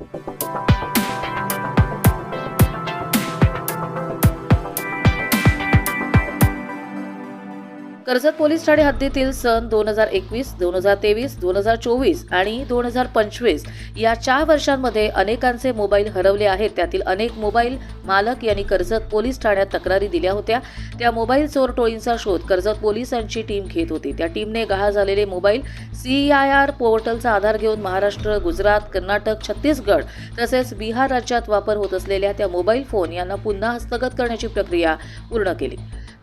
Thank you. Karjat police Thane हद्दीतील सन दोन हजार एकवीस दोन हजार तेवीस दोन हजार चोवीस आणि दोन हजार पंचवीस या चार वर्षांमध्ये अनेकांचे मोबाईल हरवले आहेत. त्यातील अनेक मोबाईल मालक यांनी कर्जत पोलीस ठाण्यात तक्रारी दिल्या होत्या. त्या मोबाईल चोर टोळींचा शोध कर्जत पोलिसांची टीम घेत होती. त्या टीमने गहाळ झालेले मोबाईल सीआयआर पोर्टलचा आधार घेऊन महाराष्ट्र गुजरात कर्नाटक छत्तीसगड तसेच बिहार राज्यात वापर होत असलेल्या त्या मोबाईल फोन यांना पुन्हा हस्तगत करण्याची प्रक्रिया पूर्ण केली.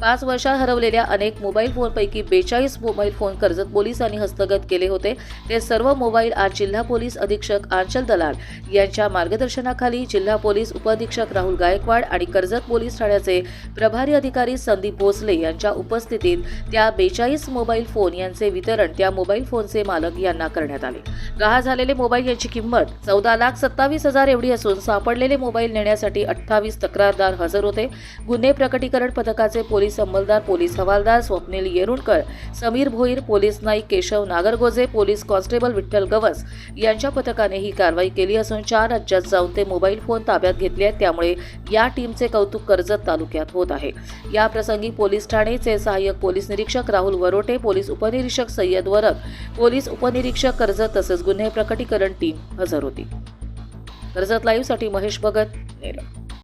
पाच वर्षात हरवलेल्या अनेक मोबाईल फोनपैकी बेचाळीस मोबाईल फोन कर्जत पोलिसांनी हस्तगत केले होते. ते सर्व मोबाईल आज जिल्हा पोलीस अधीक्षक आंचल दलाल यांच्या मार्गदर्शनाखाली जिल्हा पोलीस उपअधीक्षक राहुल गायकवाड आणि कर्जत पोलीस ठाण्याचे प्रभारी अधिकारी संदीप भोसले यांच्या उपस्थितीत त्या बेचाळीस मोबाईल फोन यांचे वितरण त्या मोबाईल फोनचे मालक यांना करण्यात आले. गहाळ झालेले मोबाईल यांची किंमत चौदा लाख सत्तावीस हजार एवढी असून सापडलेले मोबाईल नेण्यासाठी अठ्ठावीस तक्रारदार हजर होते. गुन्हे प्रकटीकरण पथकाचे पोलीस अंमलदार पोलीस हवालदार Swapnil Yerunkar Sameer Bhoir police Naik Keshav Nagargoje police constable Vitthal Gavas यांच्या पथकाने ही कारवाई केली असून चार राज्यात जाऊन ते मोबाईल फोन ताब्यात घेतले आहेत. त्यामुळे या टीमचे कौतुक कर्जत तालुक्यात होत आहे. या प्रसंगी पोलीस ठाणेचे सहाय्यक पोलीस निरीक्षक राहुल वरोटे पोलीस उपनिरीक्षक सय्यद वरद पोलीस उपनिरीक्षक कर्जत तसेच गुन्हे प्रकटीकरण टीम हजर होती. कर्जत लाईव्हसाठी महेश भगत नेरळ